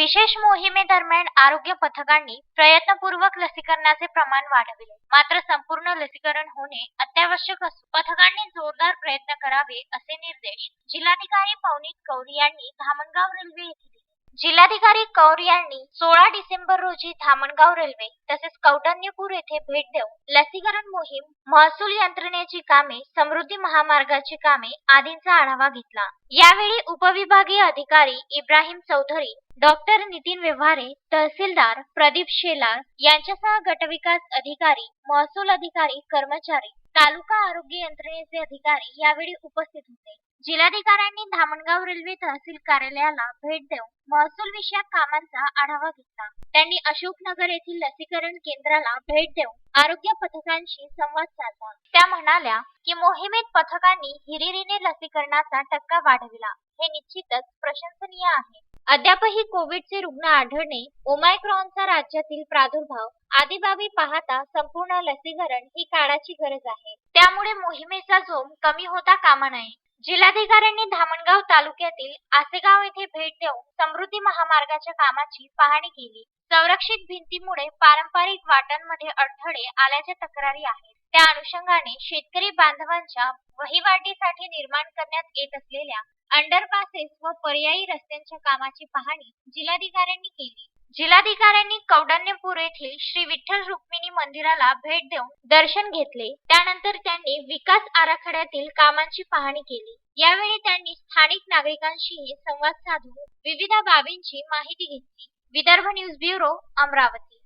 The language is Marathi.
विशेष मोहिमेदरम्यान आरोग्य पथकांनी प्रयत्नपूर्वक लसीकरणाचे प्रमाण वाढविले. मात्र संपूर्ण लसीकरण होणे अत्यावश्यक असून पथकांनी जोरदार प्रयत्न करावे असे निर्देश जिल्हाधिकारी पवनीत कौरी यांनी धामणगाव रेल्वे येथे दिले जिल्हाधिकारी कौर यांनी सोळा डिसेंबर रोजी धामणगाव रेल्वे तसेच कौटण्यपूर येथे भेट देऊन लसीकरण मोहीम महसूल यंत्रणेची कामे समृद्धी महामार्गाची कामे आदींचा आढावा घेतला. यावेळी उपविभागीय अधिकारी इब्राहिम चौधरी डॉक्टर नितीन व्यवहारे तहसीलदार प्रदीप शेलार यांच्यासह गटविकास अधिकारी महसूल अधिकारी कर्मचारी तालुका आरोग्य यंत्रणेचे अधिकारी यावेळी उपस्थित होते. जिल्हाधिकाऱ्यांनी धामणगाव रेल्वे तहसील कार्यालयाला भेट देऊन महसूल विषयक कामांचा आढावा घेतला. त्यांनी अशोकनगर येथील लसीकरण केंद्राला भेट देऊन आरोग्य पथकांशी संवाद साधला. त्या म्हणाल्या की मोहिमेत पथकांनी हिरिरीने लसीकरणाचा टक्का वाढविला. हे निश्चितच प्रशंसनीय आहे. अद्यापही कोविडचे रुग्ण आढळणे ओमायक्रॉनचा राज्यातील प्रादुर्भाव आदी बाबी पाहता संपूर्ण लसीकरण ही काळाची गरज आहे. त्यामुळे मोहिमेचा जोम कमी होता कामा नये. जिल्हाधिकाऱ्यांनी धामणगाव तालुक्यातील आसेगाव येथे भेट देऊन समृद्धी महामार्गाच्या कामाची पाहणी केली. संरक्षित भिंतीमुळे पारंपरिक वाटांमध्ये अडथळे आल्याच्या तक्रारी आहेत. त्या अनुषंगाने शेतकरी बांधवांच्या वहिवाटीसाठी निर्माण करण्यात येत असलेल्या अंडरपासेस व पर्यायी रस्त्यांच्या कामाची पाहणी जिल्हाधिकाऱ्यांनी केली. जिल्हाधिकाऱ्यांनी कौडण्यपूर येथील श्री विठ्ठल रुक्मिणी मंदिराला भेट देऊन दर्शन घेतले. त्यानंतर त्यांनी विकास आराखड्यातील कामांची पाहणी केली. यावेळी त्यांनी स्थानिक नागरिकांशीही संवाद साधून विविध बाबींची माहिती घेतली. Vidarbha news bureau Amravati.